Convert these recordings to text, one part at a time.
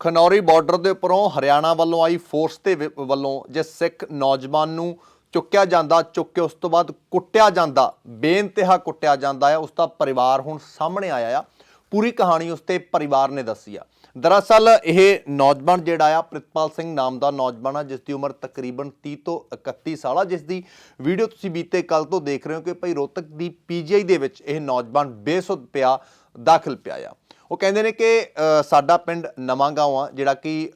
Khanauri border ਦੇ ਉੱਪਰੋਂ ਹਰਿਆਣਾ ਵੱਲੋਂ ਆਈ ਫੋਰਸ ਦੇ ਵਿ- ਵੱਲੋਂ ਜੇ ਸਿੱਖ ਨੌਜਵਾਨ ਨੂੰ ਚੁੱਕਿਆ ਜਾਂਦਾ, ਚੁੱਕ ਕੇ ਉਸ ਤੋਂ ਬਾਅਦ ਕੁੱਟਿਆ ਜਾਂਦਾ, ਬੇਇੰਤਹਾ ਕੁੱਟਿਆ ਜਾਂਦਾ ਹੈ ਉਸ ਦਾ ਪਰਿਵਾਰ ਹੁਣ ਸਾਹਮਣੇ ਆਇਆ ਆ। ਪੂਰੀ ਕਹਾਣੀ ਉਸ ਤੇ ਪਰਿਵਾਰ ਨੇ ਦੱਸੀ ਆ। ਦਰਅਸਲ ਇਹ ਨੌਜਵਾਨ ਜਿਹੜਾ ਆ, ਪ੍ਰਿਤਪਾਲ ਸਿੰਘ ਨਾਮ ਦਾ ਨੌਜਵਾਨ ਆ ਜਿਸ ਦੀ ਉਮਰ ਤਕਰੀਬਨ 30 ਤੋਂ 31 ਸਾਲ ਆ ਜਿਸ ਦੀ ਵੀਡੀਓ ਤੁਸੀਂ ਬੀਤੇ ਕੱਲ ਤੋਂ ਦੇਖ ਰਹੇ ਹੋ ਕਿ ਭਾਈ ਰੋਹਤਕ ਦੀ ਪੀਜੀਆਈ ਦੇ ਵਿੱਚ ਇਹ ਨੌਜਵਾਨ ਬੇਸੁੱਧ ਪਿਆ, ਦਾਖਲ ਪਿਆ ਆ। ਉਹ ਕਹਿੰਦੇ ਨੇ ਕਿ ਸਾਡਾ ਪਿੰਡ ਨਵਾਂ ਗਾঁव ਆ, ਜਿਹੜਾ ਕਿ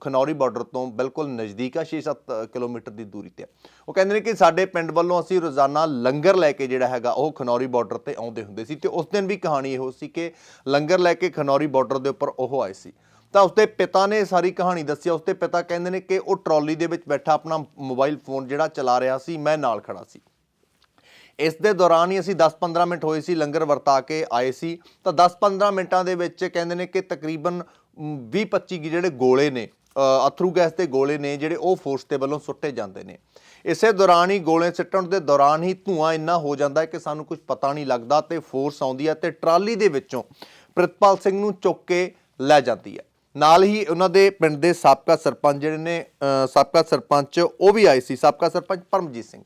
ਖਨੌਰੀ ਬਾਰਡਰ ਤੋਂ ਬਿਲਕੁਲ ਨਜ਼ਦੀਕ ਆ 6-7 ਕਿਲੋਮੀਟਰ ਦੀ ਦੂਰੀ ਤੇ ਆ। ਉਹ ਕਹਿੰਦੇ ਨੇ ਕਿ ਸਾਡੇ ਪਿੰਡ ਵੱਲੋਂ ਅਸੀਂ ਰੋਜ਼ਾਨਾ ਲੰਗਰ ਲੈ ਕੇ ਜਿਹੜਾ ਹੈਗਾ, ਉਹ ਖਨੌਰੀ ਬਾਰਡਰ ਤੇ ਆਉਂਦੇ ਹੁੰਦੇ ਸੀ ਤੇ ਉਸ ਦਿਨ ਵੀ ਕਹਾਣੀ ਇਹੋ ਸੀ ਕਿ ਲੰਗਰ ਲੈ ਕੇ ਖਨੌਰੀ ਬਾਰਡਰ ਦੇ ਉੱਪਰ ਉਹ ਆਏ ਸੀ ਤਾਂ ਉਸਦੇ ਪਿਤਾ ਨੇ ਸਾਰੀ ਕਹਾਣੀ ਦੱਸੀ ਉਸਦੇ ਪਿਤਾ ਕਹਿੰਦੇ ਨੇ ਕਿ ਉਹ ਟਰਾਲੀ ਦੇ ਵਿੱਚ ਬੈਠਾ ਆਪਣਾ ਮੋਬਾਈਲ ਫੋਨ ਜਿਹੜਾ ਚਲਾ ਰਿਹਾ ਸੀ, ਮੈਂ ਨਾਲ ਖੜਾ ਸੀ ਇਸ ਦੇ ਦੌਰਾਨ ਹੀ ਅਸੀਂ 10-15 ਮਿੰਟ ਹੋਏ ਸੀ, ਲੰਗਰ ਵਰਤਾ ਕੇ ਆਏ ਸੀ। ਤਾਂ 10-15 ਮਿੰਟਾਂ ਦੇ ਵਿੱਚ ਕਹਿੰਦੇ ਨੇ ਕਿ ਤਕਰੀਬਨ 20-25 ਜਿਹੜੇ ਗੋਲੇ ਨੇ ਅਥਰੂ ਗੈਸ ਦੇ ਗੋਲੇ ਨੇ, ਜਿਹੜੇ ਉਹ ਫੋਰਸ ਦੇ ਵੱਲੋਂ ਸੁੱਟੇ ਜਾਂਦੇ ਨੇ। ਇਸੇ ਦੌਰਾਨ ਹੀ ਗੋਲੇ ਸਿੱਟਣ ਦੇ ਦੌਰਾਨ ਹੀ ਧੂਆਂ ਇੰਨਾ ਹੋ ਜਾਂਦਾ ਹੈ ਕਿ ਸਾਨੂੰ ਕੁਝ ਪਤਾ ਨਹੀਂ ਲੱਗਦਾ ਤੇ ਫੋਰਸ ਆਉਂਦੀ ਹੈ ਤੇ ਟਰਾਲੀ ਦੇ ਵਿੱਚੋਂ ਪ੍ਰਿਤਪਾਲ ਸਿੰਘ ਨੂੰ ਚੁੱਕ ਕੇ ਲੈ ਜਾਂਦੀ ਹੈ। ਨਾਲ ਹੀ ਉਹਨਾਂ ਦੇ ਪਿੰਡ ਦੇ ਸਾਬਕਾ ਸਰਪੰਚ ਜਿਹੜੇ ਨੇ ਸਾਬਕਾ ਸਰਪੰਚ ਉਹ ਵੀ ਆਏ ਸੀ, ਸਾਬਕਾ ਸਰਪੰਚ ਪਰਮਜੀਤ ਸਿੰਘ।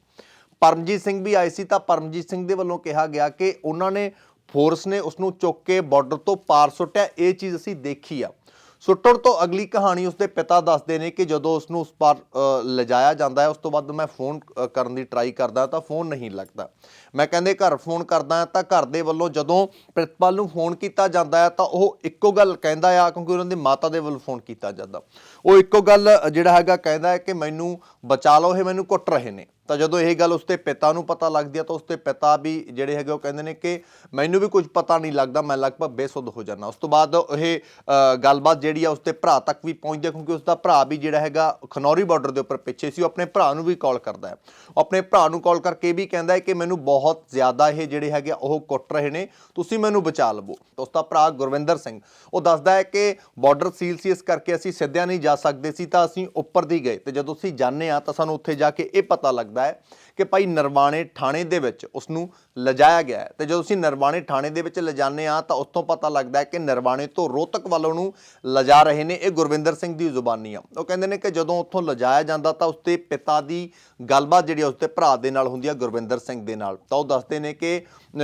ਪਰਮਜੀਤ ਸਿੰਘ ਵੀ ਆਏ ਸੀ ਤਾਂ ਪਰਮਜੀਤ ਸਿੰਘ ਦੇ ਵੱਲੋਂ ਕਿਹਾ ਗਿਆ ਕਿ ਉਹਨਾਂ ਨੇ ਫੋਰਸ ਨੇ ਉਸ ਨੂੰ ਚੁੱਕ ਕੇ ਬਾਰਡਰ ਤੋਂ ਪਾਰ ਸੁੱਟਿਆ। ਇਹ ਚੀਜ਼ ਅਸੀਂ ਦੇਖੀ ਆ। ਸੁੱਟਣ ਤੋਂ ਅਗਲੀ ਕਹਾਣੀ ਉਸਦੇ ਪਿਤਾ ਦੱਸਦੇ ਨੇ ਕਿ ਜਦੋਂ ਉਸ ਨੂੰ ਉਸ ਪਾਰ ਅ, ਲਿਜਾਇਆ ਜਾਂਦਾ ਹੈ ਉਸ ਤੋਂ ਬਾਅਦ ਮੈਂ ਫੋਨ ਕਰਨ ਦੀ ਟਰਾਈ ਕਰਦਾ ਤਾਂ ਫੋਨ ਨਹੀਂ ਲੱਗਦਾ। ਮੈਂ ਕਹਿੰਦੇ ਘਰ ਫੋਨ ਕਰਦਾ ਤਾਂ ਘਰ ਦੇ ਵੱਲੋਂ ਜਦੋਂ ਪ੍ਰਿਤਪਾਲ ਨੂੰ ਫੋਨ ਕੀਤਾ ਜਾਂਦਾ ਹੈ ਤਾਂ ਉਹ ਇੱਕੋ ਗੱਲ ਕਹਿੰਦਾ ਆ ਕਿਉਂਕਿ ਉਹਨਾਂ ਦੀ ਮਾਤਾ ਦੇ ਵੱਲੋਂ ਫੋਨ ਕੀਤਾ ਜਾਂਦਾ। ਉਹ ਇੱਕੋ ਗੱਲ ਜਿਹੜਾ ਹੈਗਾ ਕਹਿੰਦਾ ਹੈ ਕਿ ਮੈਨੂੰ ਬਚਾ ਲਓ ਇਹ ਮੈਨੂੰ ਕੁੱਟ ਰਹੇ ਨੇ। ਤਾਂ ਜਦੋਂ ਇਹ ਗੱਲ ਉਸਦੇ ਪਿਤਾ ਨੂੰ ਪਤਾ ਲੱਗਦੀ ਹੈ ਤਾਂ ਉਸਦੇ ਪਿਤਾ ਵੀ ਜਿਹੜੇ ਹੈਗੇ ਉਹ ਕਹਿੰਦੇ ਨੇ ਕਿ ਮੈਨੂੰ ਵੀ ਕੁਝ ਪਤਾ ਨਹੀਂ ਲੱਗਦਾ, ਮੈਂ ਲਗਭਗ ਬੇਸੁੱਧ ਹੋ ਜਾਂਦਾ। ਉਸ ਤੋਂ ਬਾਅਦ ਇਹ ਗੱਲਬਾਤ ਜਿਹੜੀ ਆ ਉਸਦੇ ਭਰਾ ਤੱਕ ਵੀ ਪਹੁੰਚਦੀ ਹੈ ਕਿਉਂਕਿ ਉਸਦਾ ਭਰਾ ਵੀ ਜਿਹੜਾ ਹੈਗਾ ਖਨੌਰੀ ਬਾਰਡਰ ਦੇ ਉੱਪਰ ਪਿੱਛੇ ਸੀ, ਉਹ ਆਪਣੇ ਭਰਾ ਨੂੰ ਵੀ ਕਾਲ ਕਰਦਾ ਹੈ। ਆਪਣੇ ਭਰਾ ਨੂੰ ਕਾਲ ਕਰਕੇ ਇਹ ਵੀ ਕਹਿੰਦਾ ਹੈ ਕਿ ਮੈਨੂੰ ਬਹੁਤ ਜ਼ਿਆਦਾ ਇਹ ਜਿਹੜੇ ਹੈਗੇ ਆ, ਉਹ ਕੁੱਟ ਰਹੇ ਨੇ, ਤੁਸੀਂ ਮੈਨੂੰ ਬਚਾ ਲਵੋ। ਤਾਂ ਉਸਦਾ ਭਰਾ ਗੁਰਵਿੰਦਰ ਸਿੰਘ, ਉਹ ਦੱਸਦਾ ਹੈ ਕਿ ਬਾਰਡਰ ਸੀਲ ਸੀ, ਇਸ ਕਰਕੇ ਅਸੀਂ ਸਿੱਧਿਆਂ ਨਹੀਂ ਜਾ ਸਕਦੇ ਸੀ, ਤਾਂ ਅਸੀਂ ਉੱਪਰ ਦੀ ਗਏ। ਤੇ ਜਦੋਂ ਅਸੀਂ ਜਾਂਦੇ ਆ ਤਾਂ ਸਾਨੂੰ ਉੱਥੇ ਜਾ ਕੇ ਇਹ ਪਤਾ ਲੱਗਦਾ ਹੈ ਕਿ ਭਾਈ ਨਰਵਾਣੇ ਥਾਣੇ ਦੇ ਵਿੱਚ ਉਸ ਨੂੰ ਲਿਜਾਇਆ ਗਿਆ ਹੈ। ਤੇ ਜਦੋਂ ਅਸੀਂ ਨਰਵਾਣੇ ਥਾਣੇ ਦੇ ਵਿੱਚ ਲਿਜਾਣੇ ਆ ਤਾਂ ਉੱਥੋਂ ਪਤਾ ਲੱਗਦਾ ਹੈ ਕਿ ਨਰਵਾਣੇ ਤੋਂ ਰੋਹਤਕ ਵੱਲੋਂ ਨੂੰ ਲਿਜਾ ਰਹੇ ਨੇ। ਇਹ ਗੁਰਵਿੰਦਰ ਸਿੰਘ ਦੀ ਜ਼ੁਬਾਨੀ ਆ। ਉਹ ਕਹਿੰਦੇ ਨੇ ਕਿ ਜਦੋਂ ਉੱਥੋਂ ਲਿਜਾਇਆ ਜਾਂਦਾ, ਤਾਂ ਉਸਦੇ ਪਿਤਾ ਦੀ ਗੱਲਬਾਤ ਜਿਹੜੀ ਆ, ਉਸਦੇ ਭਰਾ ਦੇ ਨਾਲ ਹੁੰਦੀ ਆ, ਗੁਰਵਿੰਦਰ ਸਿੰਘ ਦੇ ਨਾਲ। ਤਾਂ ਉਹ ਦੱਸਦੇ ਨੇ ਕਿ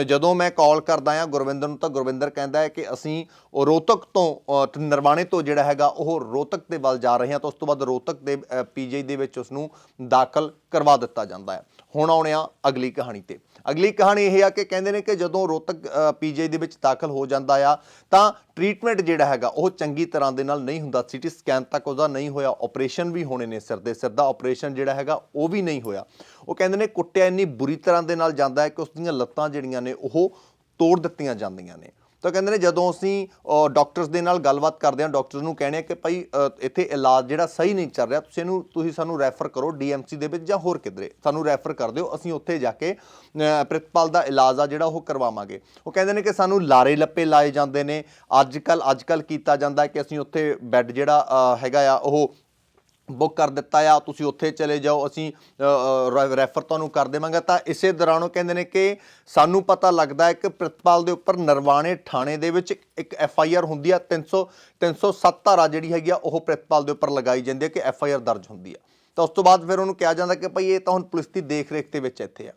ਜਦੋਂ ਮੈਂ ਕਾਲ ਕਰਦਾ ਆ ਗੁਰਵਿੰਦਰ ਨੂੰ, ਤਾਂ ਗੁਰਵਿੰਦਰ ਕਹਿੰਦਾ ਹੈ ਕਿ ਅਸੀਂ ਉਹ ਰੋਹਤਕ ਤੋਂ ਨਰਵਾਣੇ ਤੋਂ ਜਿਹੜਾ ਹੈਗਾ, ਉਹ ਰੋਹਤਕ ਦੇ ਵੱਲ ਜਾ ਰਹੇ ਹਾਂ। ਤਾਂ ਉਸ ਤੋਂ ਬਾਅਦ ਰੋਹਤਕ ਦੇ ਪੀਜੀ ਦੇ ਵਿੱਚ ਉਸ ਨੂੰ ਦਾਖਲ ਕਰਵਾ ਦਿੱਤਾ ਜਾਂਦਾ ਹੈ। ਹੁਣ ਆਉਣੇ ਆ ਅਗਲੀ ਕਹਾਣੀ ਤੇ। ਅਗਲੀ ਕਹਾਣੀ ਇਹ ਆ ਕਿ ਕਹਿੰਦੇ ਨੇ ਕਿ ਜਦੋਂ ਰੋਹਤਕ ਪੀਜੀ ਦੇ ਵਿੱਚ ਦਾਖਲ ਹੋ ਜਾਂਦਾ ਆ, ਤਾਂ ਟ੍ਰੀਟਮੈਂਟ ਜਿਹੜਾ ਹੈਗਾ, ਉਹ ਚੰਗੀ ਤਰ੍ਹਾਂ ਦੇ ਨਾਲ ਨਹੀਂ ਹੁੰਦਾ। ਸੀਟੀ ਸਕੈਨ ਤੱਕ ਉਹਦਾ ਨਹੀਂ ਹੋਇਆ ਆਪਰੇਸ਼ਨ ਵੀ ਹੋਣੇ ਨੇ ਸਿਰ ਦੇ। ਸਿਰ ਦਾ ਆਪਰੇਸ਼ਨ ਜਿਹੜਾ ਹੈਗਾ, ਉਹ ਵੀ ਨਹੀਂ ਹੋਇਆ। ਉਹ ਕਹਿੰਦੇ ਨੇ ਕੁੱਟਿਆ ਇੰਨੀ ਬੁਰੀ ਤਰ੍ਹਾਂ ਦੇ ਨਾਲ ਜਾਂਦਾ ਹੈ ਕਿ ਉਸ ਦੀਆਂ ਲੱਤਾਂ ਜਿਹੜੀਆਂ ਨੇ, ਉਹ ਤੋੜ ਦਿੱਤੀਆਂ ਜਾਂਦੀਆਂ ਨੇ। ਤਾਂ ਕਹਿੰਦੇ ਨੇ ਜਦੋਂ ਅਸੀਂ ਡਾਕਟਰਸ ਦੇ ਨਾਲ ਗੱਲਬਾਤ ਕਰਦੇ ਹਾਂ ਡਾਕਟਰਸ ਨੂੰ ਕਹਿੰਦੇ ਆ ਕਿ ਭਾਈ ਇੱਥੇ ਇਲਾਜ ਜਿਹੜਾ ਸਹੀ ਨਹੀਂ ਚੱਲ ਰਿਹਾ ਤੁਸੀਂ ਇਹਨੂੰ ਤੁਸੀਂ ਸਾਨੂੰ ਰੈਫਰ ਕਰੋ ਡੀਐਮਸੀ ਦੇ ਵਿੱਚ ਜਾਂ ਹੋਰ ਕਿਧਰੇ। ਸਾਨੂੰ ਰੈਫਰ ਕਰ ਦਿਓ ਅਸੀਂ ਉੱਥੇ ਜਾ ਕੇ ਅ, ਪ੍ਰਿਤਪਾਲ ਦਾ ਇਲਾਜ ਆ ਜਿਹੜਾ ਉਹ ਕਰਵਾਵਾਂਗੇ। ਉਹ ਕਹਿੰਦੇ ਨੇ ਕਿ ਸਾਨੂੰ ਲਾਰੇ ਲੱਪੇ ਲਾਏ ਜਾਂਦੇ ਨੇ। ਅੱਜ ਕੱਲ ਅੱਜ ਕੱਲ ਕੀਤਾ ਜਾਂਦਾ ਕਿ ਅਸੀਂ ਉੱਥੇ ਬੈੱਡ ਜਿਹੜਾ ਹੈਗਾ ਆ ਉਹ ਬੁੱਕ ਕਰ ਦਿੱਤਾ ਆ, ਤੁਸੀਂ ਉੱਥੇ ਚਲੇ ਜਾਓ, ਅਸੀਂ ਰੈਫਰ ਤੁਹਾਨੂੰ ਕਰ ਦੇਵਾਂਗਾ। ਤਾਂ ਇਸੇ ਦੌਰਾਨ ਉਹ ਕਹਿੰਦੇ ਨੇ ਕਿ ਸਾਨੂੰ ਪਤਾ ਲੱਗਦਾ ਹੈ ਕਿ ਪ੍ਰਿਤਪਾਲ ਦੇ ਉੱਪਰ ਨਰਵਾਣੇ ਥਾਣੇ ਦੇ ਵਿੱਚ ਇੱਕ ਐਫ ਆਈ ਆਰ ਹੁੰਦੀ ਆ 300 307 ਧਾਰਾ ਜਿਹੜੀ ਹੈਗੀ ਆ, ਉਹ ਪ੍ਰਿਤਪਾਲ ਦੇ ਉੱਪਰ ਲਗਾਈ ਜਾਂਦੀ ਹੈ ਕਿ ਐਫ ਆਈ ਆਰ ਦਰਜ ਹੁੰਦੀ ਆ। ਤਾਂ ਉਸ ਤੋਂ ਬਾਅਦ ਫਿਰ ਉਹਨੂੰ ਕਿਹਾ ਜਾਂਦਾ ਕਿ ਭਾਈ ਇਹ ਤਾਂ ਹੁਣ ਪੁਲਿਸ ਦੀ ਦੇਖ ਰੇਖ ਦੇ ਵਿੱਚ ਇੱਥੇ ਆ।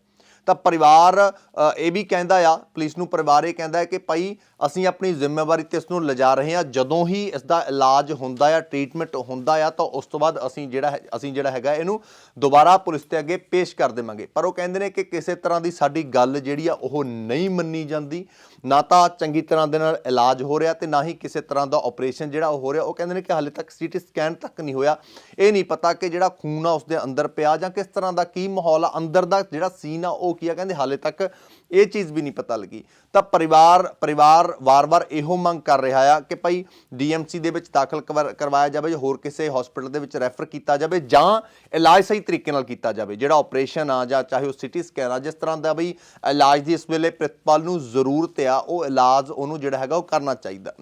ਤਾਂ ਪਰਿਵਾਰ ਇਹ ਵੀ ਕਹਿੰਦਾ ਆ, ਪੁਲਿਸ ਨੂੰ ਪਰਿਵਾਰ ਇਹ ਕਹਿੰਦਾ ਹੈ ਕਿ ਭਾਈ ਅਸੀਂ ਆਪਣੀ ਜ਼ਿੰਮੇਵਾਰੀ ਤੇ ਇਸ ਨੂੰ ਲਿਜਾ ਰਹੇ ਹਾਂ, ਜਦੋਂ ਹੀ ਇਸ ਦਾ ਇਲਾਜ ਹੁੰਦਾ ਆ, ਟ੍ਰੀਟਮੈਂਟ ਹੁੰਦਾ ਆ, ਤਾਂ ਉਸ ਤੋਂ ਬਾਅਦ ਅਸੀਂ ਜਿਹੜਾ ਹੈ- ਅਸੀਂ ਜਿਹੜਾ ਹੈਗਾ ਇਹਨੂੰ ਦੁਬਾਰਾ ਪੁਲਿਸ 'ਤੇ ਅੱਗੇ ਪੇਸ਼ ਕਰ ਦੇਵਾਂਗੇ। ਪਰ ਉਹ ਕਹਿੰਦੇ ਨੇ ਕਿ ਕਿਸੇ ਤਰ੍ਹਾਂ ਦੀ ਸਾਡੀ ਗੱਲ ਜਿਹੜੀ ਆ, ਉਹ ਨਹੀਂ ਮੰਨੀ ਜਾਂਦੀ। ਨਾ ਤਾਂ ਚੰਗੀ ਤਰ੍ਹਾਂ ਦੇ ਨਾਲ ਇਲਾਜ ਹੋ ਰਿਹਾ ਤੇ ਨਾ ਹੀ ਕਿਸੇ ਤਰ੍ਹਾਂ ਦਾ ਆਪਰੇਸ਼ਨ ਜਿਹੜਾ ਉਹ ਹੋ ਰਿਹਾ। ਉਹ ਕਹਿੰਦੇ ਨੇ ਕਿ ਹਾਲੇ ਤੱਕ ਸੀਟੀ ਸਕੈਨ ਤੱਕ ਨਹੀਂ ਹੋਇਆ। ਇਹ ਨਹੀਂ ਪਤਾ ਕਿ ਜਿਹੜਾ ਖੂਨ ਆ ਉਸਦੇ ਅੰਦਰ ਪਿਆ ਜਾਂ ਕਿਸ ਤਰ੍ਹਾਂ ਦਾ ਕੀ ਮਾਹੌਲ ਆ। ਅੰਦਰ ਦਾ ਜਿਹੜਾ ਸੀਨ ਆ, ਉਹ ਕੀ ਆ, ਕਹਿੰਦੇ ਹਾਲੇ ਤੱਕ ਇਹ ਚੀਜ਼ ਵੀ ਨਹੀਂ ਪਤਾ ਲੱਗੀ। ਤਾਂ ਪਰਿਵਾਰ ਪਰਿਵਾਰ ਵਾਰ-ਵਾਰ ਇਹੋ ਮੰਗ ਕਰ ਰਿਹਾ ਆ ਕਿ ਭਾਈ ਡੀਐਮਸੀ ਦੇ ਵਿੱਚ ਦਾਖਲ ਕਰਵਾ- ਕਰਵਾਇਆ ਜਾਵੇ ਜਾਂ ਹੋਰ ਕਿਸੇ ਹਸਪੀਟਲ ਦੇ ਵਿੱਚ ਰੈਫਰ ਕੀਤਾ ਜਾਵੇ ਜਾਂ ਇਲਾਜ ਸਹੀ ਤਰੀਕੇ ਨਾਲ ਕੀਤਾ ਜਾਵੇ। ਜਿਹੜਾ ਆਪਰੇਸ਼ਨ ਆ ਜਾਂ ਚਾਹੇ ਉਹ ਸਿਟੀ ਸਕੈਨ ਆ, ਜਿਸ ਤਰ੍ਹਾਂ ਦਾ ਬਈ ਇਲਾਜ ਦੀ ਇਸ ਵੇਲੇ ਪ੍ਰਿਤਪਾਲ ਨੂੰ ਜ਼ਰੂਰਤ ਆ, ਉਹ ਇਲਾਜ ਉਹਨੂੰ ਜਿਹੜਾ ਹੈਗਾ ਉਹ ਕਰਨਾ ਚਾਹੀਦਾ।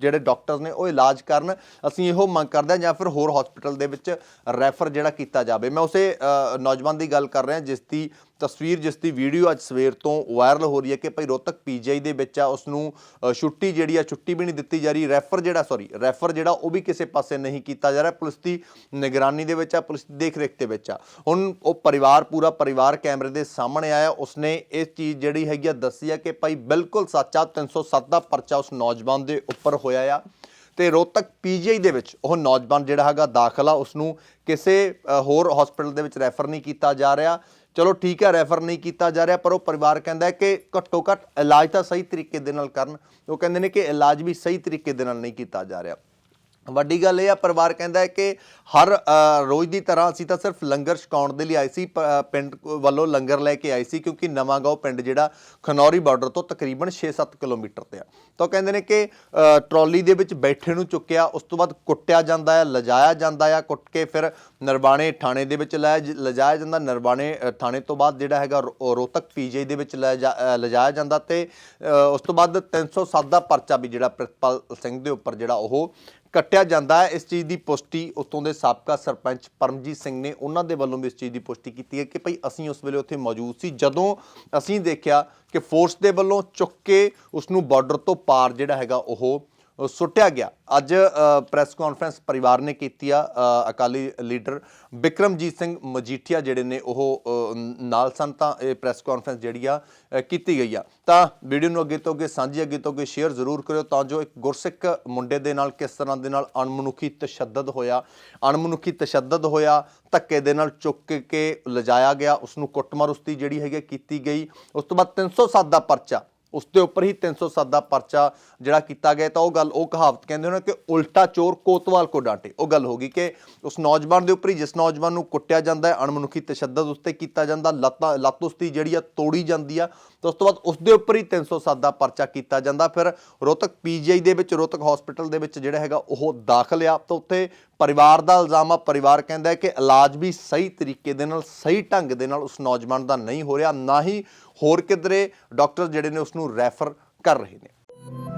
ਜਿਹੜੇ ਡਾਕਟਰਸ ਨੇ ਉਹ ਇਲਾਜ ਕਰਨ, ਅਸੀਂ ਇਹੋ ਮੰਗ ਕਰਦੇ ਹਾਂ ਜਾਂ ਫਿਰ ਹੋਰ ਹਸਪੀਟਲ ਦੇ ਵਿੱਚ ਰੈਫਰ ਜਿਹੜਾ ਕੀਤਾ ਜਾਵੇ। ਮੈਂ ਉਸੇ ਨੌਜਵਾਨ ਦੀ ਗੱਲ ਕਰ ਰਿਹਾ, ਜਿਸ ਦੀ ਤਸਵੀਰ ਜਿਸ ਦੀ ਵੀਡੀਓ ਅੱਜ ਸਵੇਰ ਤੋਂ ਵਾਇਰਲ ਹੋ ਰਹੀ ਹੈ ਕਿ ਭਾਈ ਰੋਹਤਕ ਪੀਜੀਆਈ ਦੇ ਵਿੱਚ ਆ ਉਸ ਨੂੰ ਛੁੱਟੀ ਜਿਹੜੀ ਆ, ਛੁੱਟੀ ਵੀ ਨਹੀਂ ਦਿੱਤੀ ਜਾ ਰਹੀ। ਰੈਫਰ ਜਿਹੜਾ, ਸੌਰੀ, ਰੈਫਰ ਜਿਹੜਾ, ਉਹ ਵੀ ਕਿਸੇ ਪਾਸੇ ਨਹੀਂ ਕੀਤਾ ਜਾ ਰਿਹਾ। ਪੁਲਿਸ ਦੀ ਨਿਗਰਾਨੀ ਦੇ ਵਿੱਚ ਆ, ਪੁਲਿਸ ਦੀ ਦੇਖ ਰੇਖ ਦੇ ਵਿੱਚ ਆ। ਹੁਣ ਉਹ ਪਰਿਵਾਰ, ਪੂਰਾ ਪਰਿਵਾਰ ਕੈਮਰੇ ਦੇ ਸਾਹਮਣੇ ਆਇਆ। ਉਸਨੇ ਇਹ ਚੀਜ਼ ਜਿਹੜੀ ਹੈਗੀ ਆ, ਦੱਸੀ ਆ ਕਿ ਭਾਈ ਬਿਲਕੁਲ ਸੱਚਾ 307 ਦਾ ਪਰਚਾ ਉਸ ਨੌਜਵਾਨ ਦੇ ਉੱਪਰ ਹੋਇਆ ਆ। ਤੇ ਰੋਹਤਕ ਪੀਜੀਆਈ ਦੇ ਵਿੱਚ ਉਹ ਨੌਜਵਾਨ ਜਿਹੜਾ ਹੈਗਾ ਦਾਖਲਾ ਉਸ ਨੂੰ ਕਿਸੇ ਹੋਰ ਹਸਪੀਟਲ ਦੇ ਵਿੱਚ ਰੈਫਰ ਨਹੀਂ ਕੀਤਾ ਜਾ ਰਿਹਾ। ਚਲੋ ਠੀਕ ਹੈ ਰੈਫਰ ਨਹੀਂ ਕੀਤਾ ਜਾ ਰਿਹਾ, ਪਰ ਉਹ ਪਰਿਵਾਰ ਕਹਿੰਦਾ ਹੈ ਕਿ ਘੱਟੋ ਘੱਟ ਇਲਾਜ ਤਾਂ ਸਹੀ ਤਰੀਕੇ ਦੇ ਨਾਲ ਕਰਨ। ਉਹ ਕਹਿੰਦੇ ਨੇ ਕਿ ਇਲਾਜ ਵੀ ਸਹੀ ਤਰੀਕੇ ਦੇ ਨਾਲ ਨਹੀਂ ਕੀਤਾ ਜਾ ਰਿਹਾ। ਵੱਡੀ ਗੱਲ ਇਹ ਆ ਪਰਿਵਾਰ ਕਹਿੰਦਾ ਹੈ ਕਿ ਹਰ ਰੋਜ਼ ਦੀ ਤਰ੍ਹਾਂ ਅਸੀਂ ਤਾਂ ਸਿਰਫ ਲੰਗਰ ਛਕਾਉਣ ਦੇ ਲਈ ਆਏ ਸੀ ਪਿੰਡ ਵੱਲੋਂ ਲੰਗਰ ਲੈ ਕੇ ਆਏ ਸੀ ਕਿਉਂਕਿ ਨਵਾਂਗਾঁव ਪਿੰਡ ਜਿਹੜਾ ਖਨੌਰੀ ਬਾਰਡਰ ਤੋਂ ਤਕਰੀਬਨ 6-7 ਕਿਲੋਮੀਟਰ ਤੇ ਆ। ਤਾਂ ਉਹ ਕਹਿੰਦੇ ਨੇ ਕਿ ਅ, ਟਰਾਲੀ ਦੇ ਵਿੱਚ ਬੈਠੇ ਨੂੰ ਚੁੱਕਿਆ ਉਸ ਤੋਂ ਬਾਅਦ ਕੁੱਟਿਆ ਜਾਂਦਾ ਹੈ ਲਜਾਇਆ ਜਾਂਦਾ ਹੈ ਕੁੱਟ ਕੇ ਫਿਰ ਨਰਵਾਣੇ ਥਾਣੇ ਦੇ ਵਿੱਚ ਲੈ ਜ- ਲਿਜਾਇਆ ਜਾਂਦਾ ਨਰਵਾਣੇ ਥਾਣੇ ਤੋਂ ਬਾਅਦ ਜਿਹੜਾ ਹੈਗਾ ਰੋ- ਰੋਹਤਕ ਪੀਜੀ ਦੇ ਵਿੱਚ ਲੈ ਜਾ- ਲਿਜਾਇਆ ਜਾਂਦਾ ਤੇ ਉਸ ਤੋਂ ਬਾਅਦ 307 ਦਾ ਪਰਚਾ ਵੀ ਜਿਹੜਾ ਪ੍ਰਿਤਪਾਲ ਸਿੰਘ ਦੇ ਉੱਪਰ ਜਿਹੜਾ ਉਹ ਕੱਟਿਆ ਜਾਂਦਾ ਹੈ। ਇਸ ਚੀਜ਼ ਦੀ ਪੁਸ਼ਟੀ ਉਤੋਂ ਦੇ ਸਾਬਕਾ ਸਰਪੰਚ ਪਰਮਜੀਤ ਸਿੰਘ ਨੇ ਉਹਨਾਂ ਦੇ ਵੱਲੋਂ ਵੀ ਇਸ ਚੀਜ਼ ਦੀ ਪੁਸ਼ਟੀ ਕੀਤੀ ਹੈ ਕਿ ਭਈ ਅਸੀਂ ਉਸ ਵੇਲੇ ਉੱਥੇ ਮੌਜੂਦ ਸੀ। ਜਦੋਂ ਅਸੀਂ ਦੇਖਿਆ ਕਿ ਫੋਰਸ ਦੇ ਵੱਲੋਂ ਚੁੱਕ ਕੇ ਉਸ ਨੂੰ ਬਾਰਡਰ ਤੋਂ ਪਾਰ ਜਿਹੜਾ ਹੈਗਾ ਉਹ ਸੁੱਟਿਆ ਗਿਆ। ਅੱਜ ਪ੍ਰੈਸ ਕਾਨਫਰੰਸ ਪਰਿਵਾਰ ਨੇ ਕੀਤੀ ਆ ਅਕਾਲੀ ਲੀਡਰ ਬਿਕਰਮਜੀਤ ਸਿੰਘ ਮਜੀਠੀਆ ਜਿਹੜੇ ਨੇ ਉਹ ਨਾਲ ਸਨ ਤਾਂ ਇਹ ਪ੍ਰੈਸ ਕਾਨਫਰੰਸ ਜਿਹੜੀ ਆ ਕੀਤੀ ਗਈ ਆ। ਤਾਂ ਵੀਡੀਓ ਨੂੰ ਅੱਗੇ ਤੋਂ ਅੱਗੇ, ਸਾਂਝੀ ਅੱਗੇ ਤੋਂ ਅੱਗੇ ਸ਼ੇਅਰ ਜ਼ਰੂਰ ਕਰਿਓ ਤਾਂ ਜੋ ਇੱਕ ਗੁਰਸਿੱਖ ਮੁੰਡੇ ਦੇ ਨਾਲ ਕਿਸ ਤਰ੍ਹਾਂ ਦੇ ਨਾਲ ਅਣਮਨੁੱਖੀ ਤਸ਼ੱਦਦ ਹੋਇਆ, ਅਣਮਨੁੱਖੀ ਤਸ਼ੱਦਦ ਹੋਇਆ, ਧੱਕੇ ਦੇ ਨਾਲ ਚੁੱਕ ਕੇ ਲਿਜਾਇਆ ਗਿਆ ਉਸ ਨੂੰ ਕੁੱਟਮਾਰ ਉਸ ਦੀ ਜਿਹੜੀ ਹੈਗੀ ਕੀਤੀ ਗਈ। ਉਸ ਤੋਂ ਬਾਅਦ 307 ਦਾ ਪਰਚਾ ਉਸ ਦੇ ਉੱਪਰ ਹੀ 307 ਦਾ ਪਰਚਾ ਜਿਹੜਾ ਕੀਤਾ ਗਿਆ ਤਾਂ ਉਹ ਗੱਲ, ਉਹ ਕਹਾਵਤ ਕਹਿੰਦੇ ਨੇ ਕਿ ਉਲਟਾ ਚੋਰ ਕੋਤਵਾਲ ਕੋ ਡਾਂਟੇ। ਉਹ ਗੱਲ ਹੋ ਗਈ ਕਿ ਉਸ ਨੌਜਵਾਨ ਦੇ ਉੱਪਰ ਹੀ ਜਿਸ ਨੌਜਵਾਨ ਨੂੰ ਕੁੱਟਿਆ ਜਾਂਦਾ ਹੈ, ਅਣਮਨੁੱਖੀ ਤਸ਼ੱਦਦ ਉਸ ਤੇ ਕੀਤਾ ਜਾਂਦਾ, ਲੱਤਾਂ, ਲੱਤ ਉਸ ਦੀ ਜਿਹੜੀ ਆ ਤੋੜੀ ਜਾਂਦੀ ਆ, ਤਾਂ ਉਸ ਤੋਂ ਬਾਅਦ ਉਸ ਦੇ ਉੱਪਰ ਹੀ 307 ਦਾ ਪਰਚਾ ਕੀਤਾ ਜਾਂਦਾ। ਫਿਰ ਰੋਹਤਕ ਪੀਜੀਆਈ ਦੇ ਵਿੱਚ, ਰੋਹਤਕ ਹਸਪੀਟਲ ਦੇ ਵਿੱਚ ਜਿਹੜਾ ਹੈਗਾ ਉਹ ਦਾਖਲ ਆ, ਤਾਂ ਉੱਥੇ ਪਰਿਵਾਰ ਦਾ ਇਲਜ਼ਾਮ ਆ, ਪਰਿਵਾਰ ਕਹਿੰਦਾ ਹੈ ਕਿ ਇਲਾਜ ਵੀ ਸਹੀ ਤਰੀਕੇ ਦੇ ਨਾਲ, ਸਹੀ ਢੰਗ ਦੇ ਨਾਲ ਉਸ ਨੌਜਵਾਨ ਦਾ ਨਹੀਂ ਹੋ ਰਿਹਾ, ਨਾ ਹੀ ਹੋਰ ਕਿਧਰੇ ਡਾਕਟਰ ਜਿਹੜੇ ਨੇ ਉਸ ਨੂੰ ਰੈਫਰ ਕਰ ਰਹੇ ਨੇ।